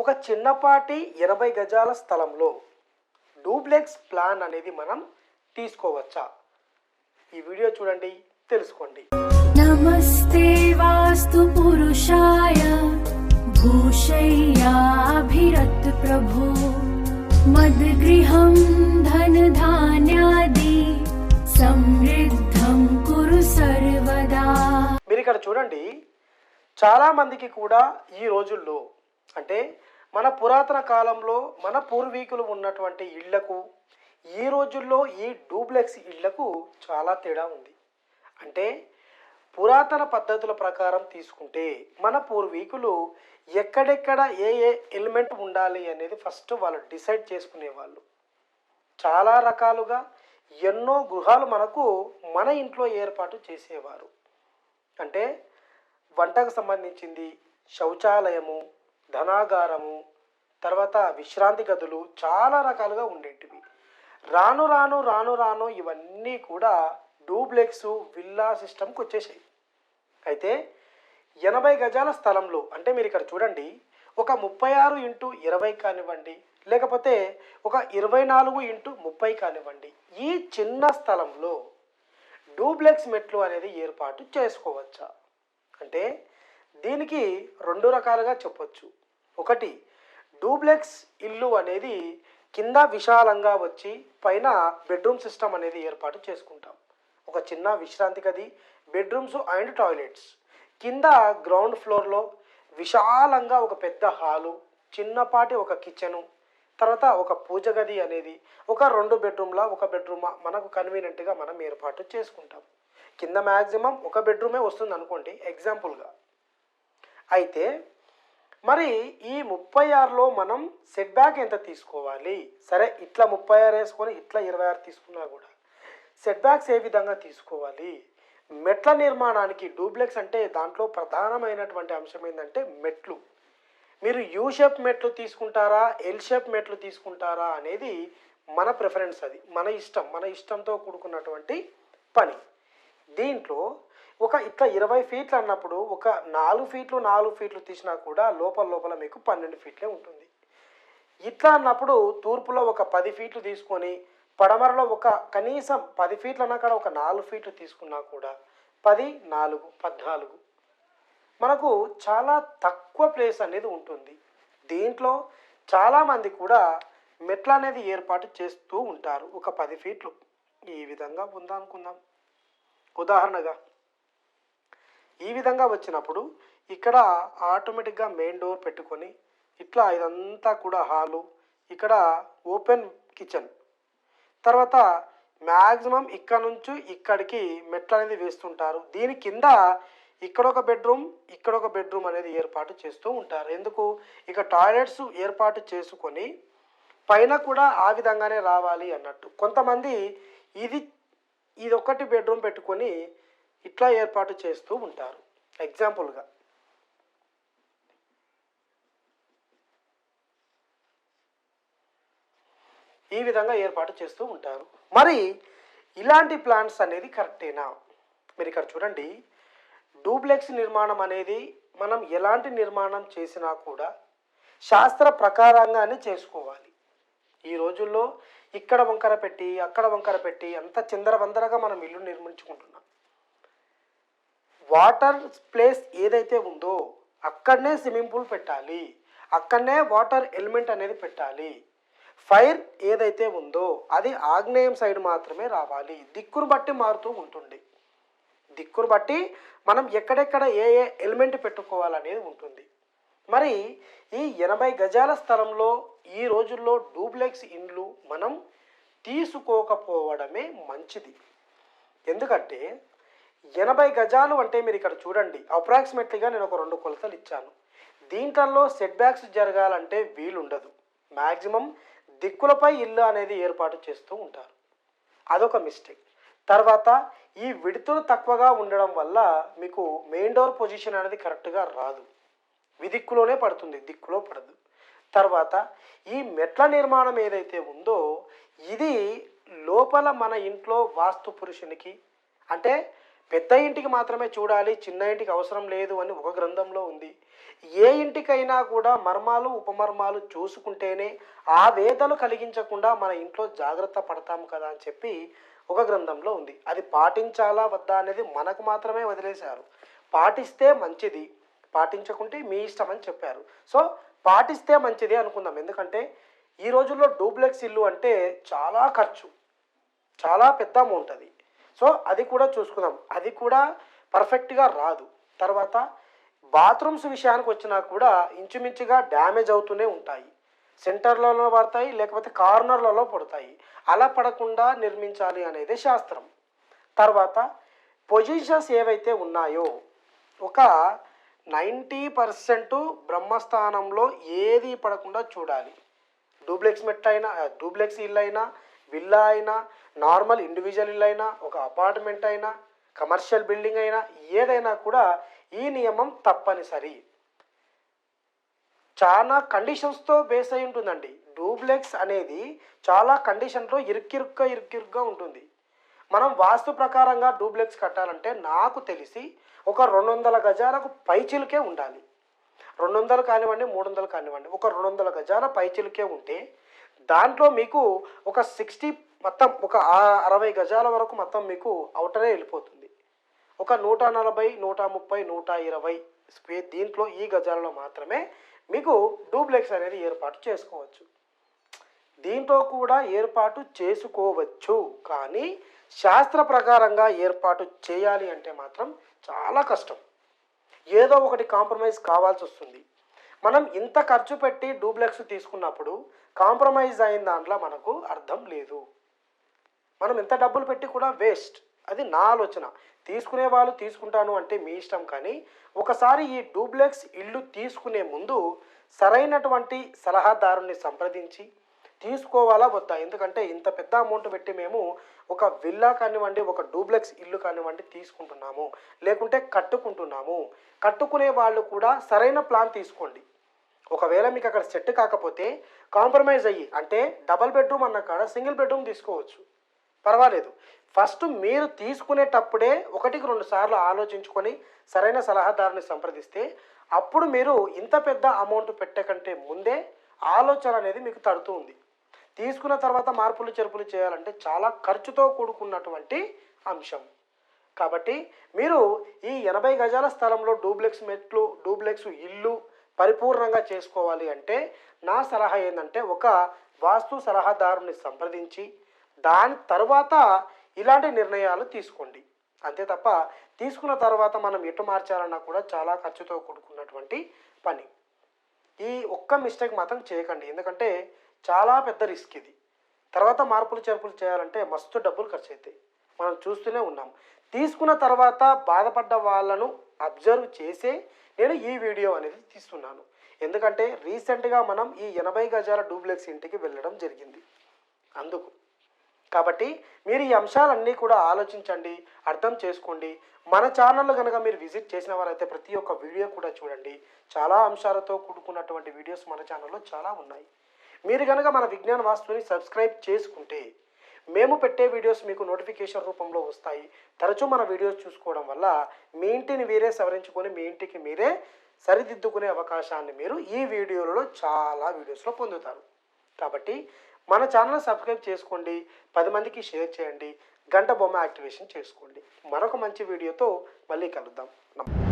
ఒక చిన్నపాటి ఇరవై గజాల స్థలంలో డూప్లెక్స్ ప్లాన్ అనేది మనం తీసుకోవచ్చా? ఈ వీడియో చూడండి తెలుసుకోండి. నమస్తే వాస్తు పురుషాయ భూషయ్యాభిరత్ ప్రభు. మద్గృహం ధన ధాన్యాది సమృద్ధం కురు సర్వదా. మీరు ఇక్కడ చూడండి చాలామందికి కూడా ఈ రోజుల్లో అంటే మన పురాతన కాలంలో మన పూర్వీకులు ఉన్నటువంటి ఇళ్ళకు ఈ రోజుల్లో ఈ డూప్లెక్స్ ఇళ్ళకు చాలా తేడా ఉంది. అంటే పురాతన పద్ధతుల ప్రకారం తీసుకుంటే మన పూర్వీకులు ఎక్కడెక్కడ ఏ ఏ ఎలిమెంట్ ఉండాలి అనేది ఫస్ట్ వాళ్ళు డిసైడ్ చేసుకునేవాళ్ళు చాలా రకాలుగా ఎన్నో గృహాలు మనకు మన ఇంట్లో ఏర్పాటు చేసేవారు. అంటే వంటకు సంబంధించింది శౌచాలయము ధనాగారము తర్వాత విశ్రాంతి గదులు చాలా రకాలుగా ఉండేటివి. రాను రాను రాను రాను ఇవన్నీ కూడా డూప్లెక్స్ విల్లా సిస్టమ్కి వచ్చేసాయి అయితే ఎనభై గజాల స్థలంలో అంటే మీరు ఇక్కడ చూడండి ఒక ముప్పై ఆరు ఇంటు ఇరవై కానివ్వండి లేకపోతే ఒక ఇరవై నాలుగు ఇంటు ముప్పై కానివ్వండి ఈ చిన్న స్థలంలో డూప్లెక్స్ మెట్లు అనేది ఏర్పాటు చేసుకోవచ్చా? అంటే దీనికి రెండు రకాలుగా చెప్పొచ్చు. ఒకటి డూప్లెక్స్ ఇల్లు అనేది కింద విశాలంగా వచ్చి పైన బెడ్రూమ్ సిస్టమ్ అనేది ఏర్పాటు చేసుకుంటాం. ఒక చిన్న విశ్రాంతి గది బెడ్రూమ్స్ అండ్ టాయిలెట్స్. కింద గ్రౌండ్ ఫ్లోర్లో విశాలంగా ఒక పెద్ద హాలు చిన్నపాటి ఒక కిచెను తర్వాత ఒక పూజ గది అనేది ఒక రెండు బెడ్రూమ్లా ఒక బెడ్రూమ్ మనకు కన్వీనియంట్గా మనం ఏర్పాటు చేసుకుంటాం. కింద మ్యాక్సిమం ఒక బెడ్రూమే వస్తుంది అనుకోండి ఎగ్జాంపుల్గా. అయితే మరి ఈ ముప్పై ఆరులో మనం సెట్ బ్యాక్ ఎంత తీసుకోవాలి? సరే ఇట్లా ముప్పై ఆరు వేసుకొని ఇట్లా ఇరవై ఆరు తీసుకున్నా కూడా సెట్ బ్యాక్స్ ఏ విధంగా తీసుకోవాలి? మెట్ల నిర్మాణానికి డూప్లెక్స్ అంటే దాంట్లో ప్రధానమైనటువంటి అంశం ఏంటంటే మెట్లు. మీరు యూ షేప్ మెట్లు తీసుకుంటారా ఎల్ షేప్ మెట్లు తీసుకుంటారా అనేది మన ప్రిఫరెన్స్ అది మన ఇష్టం మన ఇష్టంతో కూడుకున్నటువంటి పని. దీంట్లో ఒక ఇట్లా ఇరవై ఫీట్లు అన్నప్పుడు ఒక నాలుగు ఫీట్లు నాలుగు ఫీట్లు తీసినా కూడా లోపల లోపల మీకు పన్నెండు ఫీట్లే ఉంటుంది. ఇట్లా అన్నప్పుడు తూర్పులో ఒక పది ఫీట్లు తీసుకొని పడమరలో ఒక కనీసం పది ఫీట్లు అన్నా కూడా ఒక నాలుగు ఫీట్లు తీసుకున్నా కూడా పది నాలుగు పద్నాలుగు. మనకు చాలా తక్కువ ప్లేస్ అనేది ఉంటుంది. దీంట్లో చాలామంది కూడా మెట్ల అనేది ఏర్పాటు చేస్తూ ఉంటారు ఒక పది ఫీట్లు. ఈ విధంగా ఉందా అనుకుందాం ఉదాహరణగా ఈ విధంగా వచ్చినప్పుడు ఇక్కడ ఆటోమేటిక్గా మెయిన్ డోర్ పెట్టుకొని ఇట్లా ఇదంతా కూడా హాలు ఇక్కడ ఓపెన్ కిచెన్. తర్వాత మ్యాక్సిమం ఇక్కడ నుంచి ఇక్కడికి మెట్లు అనేది వేస్తుంటారు. దీని కింద ఇక్కడ ఒక బెడ్రూమ్ ఇక్కడ ఒక బెడ్రూమ్ అనేది ఏర్పాటు చేస్తూ ఉంటారు. ఎందుకు? ఇక టాయిలెట్స్ ఏర్పాటు చేసుకొని పైన కూడా ఆ విధంగానే రావాలి అన్నట్టు. కొంతమంది ఇది ఇది ఒకటి బెడ్రూమ్ పెట్టుకొని ఇట్లా ఏర్పాటు చేస్తూ ఉంటారు. ఎగ్జాంపుల్గా ఈ విధంగా ఏర్పాటు చేస్తూ ఉంటారు. మరి ఇలాంటి ప్లాన్స్ అనేది కరెక్టేనా? మీరు ఇక్కడ చూడండి. డూప్లెక్స్ నిర్మాణం అనేది మనం ఎలాంటి నిర్మాణం చేసినా కూడా శాస్త్ర ప్రకారంగానే చేసుకోవాలి. ఈ రోజుల్లో ఇక్కడ వంకర పెట్టి అక్కడ వంకర పెట్టి అంత చిందరవందరగా మనం ఇల్లు నిర్మించుకుంటున్నాం. వాటర్ ప్లేస్ ఏదైతే ఉందో అక్కడనే స్విమ్మింగ్ పూల్ పెట్టాలి. అక్కడనే వాటర్ ఎలిమెంట్ అనేది పెట్టాలి. ఫైర్ ఏదైతే ఉందో అది ఆగ్నేయం సైడ్ మాత్రమే రావాలి. దిక్కును బట్టి మారుతూ ఉంటుంది. దిక్కును బట్టి మనం ఎక్కడెక్కడ ఏ ఏ ఎలిమెంట్ పెట్టుకోవాలనేది ఉంటుంది. మరి ఈ ఎనభై గజాల స్థలంలో ఈ రోజుల్లో డూప్లెక్స్ ఇండ్లు మనం తీసుకోకపోవడమే మంచిది. ఎందుకంటే ఎనభై గజాలు అంటే మీరు ఇక్కడ చూడండి. అప్రాక్సిమేట్లీగా నేను ఒక రెండు కొలతలు ఇచ్చాను. దీంట్లో సెట్ బ్యాక్స్ జరగాలంటే వీలుండదు. మ్యాక్సిమం దిక్కులపై ఇల్లు అనేది ఏర్పాటు చేస్తూ ఉంటారు. అదొక మిస్టేక్ తర్వాత ఈ విడుతులు తక్కువగా ఉండడం వల్ల మీకు మెయిన్ డోర్ పొజిషన్ అనేది కరెక్ట్గా రాదు. విదిక్కులోనే పడుతుంది దిక్కులో పడదు. తర్వాత ఈ మెట్ల నిర్మాణం ఏదైతే ఉందో ఇది లోపల మన ఇంట్లో వాస్తు పురుషునికి అంటే పెద్ద ఇంటికి మాత్రమే చూడాలి చిన్న ఇంటికి అవసరం లేదు అని ఒక గ్రంథంలో ఉంది. ఏ ఇంటికైనా కూడా మర్మాలు ఉపమర్మాలు చూసుకుంటేనే ఆ వేదలు కలిగించకుండా మన ఇంట్లో జాగ్రత్త పడతాం కదా అని చెప్పి ఒక గ్రంథంలో ఉంది. అది పాటించాలా వద్దా అనేది మనకు మాత్రమే వదిలేశారు. పాటిస్తే మంచిది. పాటించకుంటే మీ ఇష్టం అని చెప్పారు. సో పాటిస్తే మంచిది అనుకుందాం. ఎందుకంటే ఈ రోజుల్లో డూప్లెక్స్ ఇల్లు అంటే చాలా ఖర్చు. చాలా పెద్ద అమౌంట్ అది. సో అది కూడా చూసుకుందాం. అది కూడా పర్ఫెక్ట్గా రాదు. తర్వాత బాత్రూమ్స్ విషయానికి వచ్చినా కూడా ఇంచుమించుగా డ్యామేజ్ అవుతూనే ఉంటాయి. సెంటర్లలో పడతాయి లేకపోతే కార్నర్లలో పడతాయి. అలా పడకుండా నిర్మించాలి అనేది శాస్త్రం. తర్వాత పొజిషన్స్ ఏవైతే ఉన్నాయో ఒక నైంటీ పర్సెంట్ బ్రహ్మస్థానంలో ఏది పడకుండా చూడాలి. డూప్లెక్స్ మెట్ అయినా డూప్లెక్స్ ఇల్లు అయినా విల్లా అయినా నార్మల్ ఇండివిజువల్ ఇల్లు అయినా ఒక అపార్ట్మెంట్ అయినా కమర్షియల్ బిల్డింగ్ అయినా ఏదైనా కూడా ఈ నియమం తప్పనిసరి. చాలా కండిషన్స్తో బేస్ అయి ఉంటుందండి. డూప్లెక్స్ అనేది చాలా కండిషన్లో ఇరుక్కిరుక్క ఇరుక్కిరుగ్గా ఉంటుంది. మనం వాస్తు ప్రకారంగా డూప్లెక్స్ కట్టాలంటే నాకు తెలిసి ఒక రెండు వందల గజాలకు పైచిలుకే ఉండాలి. రెండు వందలు కానివ్వండి మూడు వందలు కానివ్వండి ఒక రెండు వందల గజాల పైచిలుకే ఉంటే దాంట్లో మీకు ఒక సిక్స్టీ మొత్తం ఒక అరవై గజాల వరకు మొత్తం మీకు అవుటరే వెళ్ళిపోతుంది. ఒక నూట నలభై నూట ముప్పై నూట ఇరవై స్పే దీంట్లో ఈ గజాలలో మాత్రమే మీకు డూప్లెక్స్ అనేది ఏర్పాటు చేసుకోవచ్చు. దీంట్లో కూడా ఏర్పాటు చేసుకోవచ్చు. కానీ శాస్త్ర ప్రకారంగా ఏర్పాటు చేయాలి అంటే మాత్రం చాలా కష్టం. ఏదో ఒకటి కాంప్రమైజ్ కావాల్సి వస్తుంది. మనం ఇంత ఖర్చు పెట్టి డూప్లెక్స్ తీసుకున్నప్పుడు కాంప్రమైజ్ అయిన దాంట్లో మనకు అర్థం లేదు. మనం ఎంత డబ్బులు పెట్టి కూడా వేస్ట్. అది నా ఆలోచన. తీసుకునే వాళ్ళు తీసుకుంటాను అంటే మీ ఇష్టం కానీ ఒకసారి ఈ డూప్లెక్స్ ఇల్లు తీసుకునే ముందు సరైనటువంటి సలహాదారుని సంప్రదించి తీసుకోవాలా వద్దా? ఎందుకంటే ఇంత పెద్ద అమౌంట్ పెట్టి మేము ఒక విల్లా కానివ్వండి ఒక డూప్లెక్స్ ఇల్లు కానివ్వండి తీసుకుంటున్నాము. లేకుంటే కట్టుకుంటున్నాము. కట్టుకునే వాళ్ళు కూడా సరైన ప్లాన్ తీసుకోండి. ఒకవేళ మీకు అక్కడ సెట్ కాకపోతే కాంప్రమైజ్ అయ్యి అంటే డబల్ బెడ్రూమ్ అన్న కాడ సింగిల్ బెడ్రూమ్ తీసుకోవచ్చు. పర్వాలేదు. ఫస్ట్ మీరు తీసుకునేటప్పుడే ఒకటికి రెండు సార్లు ఆలోచించుకొని సరైన సలహాదారుని సంప్రదిస్తే అప్పుడు మీరు ఇంత పెద్ద అమౌంట్ పెట్టకంటే ముందే ఆలోచన అనేది మీకు తడుతూ ఉంది. తీసుకున్న తర్వాత మార్పులు చెరుపులు చేయాలంటే చాలా ఖర్చుతో కూడుకున్నటువంటి అంశం. కాబట్టి మీరు ఈ ఎనభై గజాల స్థలంలో డూప్లెక్స్ మెట్లు డూప్లెక్స్ ఇల్లు పరిపూర్ణంగా చేసుకోవాలి అంటే నా సలహా ఏంటంటే ఒక వాస్తు సలహాదారుని సంప్రదించి దాని తర్వాత ఇలాంటి నిర్ణయాలు తీసుకోండి. అంతే తప్ప తీసుకున్న తర్వాత మనం ఎటు మార్చాలన్నా కూడా చాలా ఖర్చుతో కూడుకున్నటువంటి పని. ఈ ఒక్క మిస్టేక్ మాత్రం చేయకండి. ఎందుకంటే చాలా పెద్ద రిస్క్ ఇది. తర్వాత మార్పులు చేర్పులు చేయాలంటే మస్తు డబ్బులు ఖర్చు అవుతాయి మనం చూస్తూనే ఉన్నాం. తీసుకున్న తర్వాత బాధపడ్డ వాళ్ళను అబ్జర్వ్ చేసే నేను ఈ వీడియో అనేది తీస్తున్నాను. ఎందుకంటే రీసెంట్గా మనం ఈ ఎనభై గజాల డూప్లెక్స్ ఇంటికి వెళ్ళడం జరిగింది. అందుకు. కాబట్టి మీరు ఈ అంశాలన్నీ కూడా ఆలోచించండి అర్థం చేసుకోండి. మన ఛానల్ కనుక మీరు విజిట్ చేసిన వారైతే ప్రతి ఒక్క వీడియో కూడా చూడండి. చాలా అంశాలతో కూడుకున్నటువంటి వీడియోస్ మన ఛానల్లో చాలా ఉన్నాయి. మీరు కనుక మన విజ్ఞాన వాస్తుని సబ్స్క్రైబ్ చేసుకుంటే మేము పెట్టే వీడియోస్ మీకు నోటిఫికేషన్ రూపంలో వస్తాయి. తరచూ మన వీడియోస్ చూసుకోవడం వల్ల మీ ఇంటిని మీరే సవరించుకొని మీ ఇంటికి మీరే సరిదిద్దుకునే అవకాశాన్ని మీరు ఈ వీడియోలలో చాలా వీడియోస్లో పొందుతారు. కాబట్టి మన ఛానల్ సబ్స్క్రైబ్ చేసుకోండి. పది మందికి షేర్ చేయండి. గంట బొమ్మ యాక్టివేషన్ చేసుకోండి. మరొక మంచి వీడియోతో మళ్ళీ కలుద్దాం. నమస్తే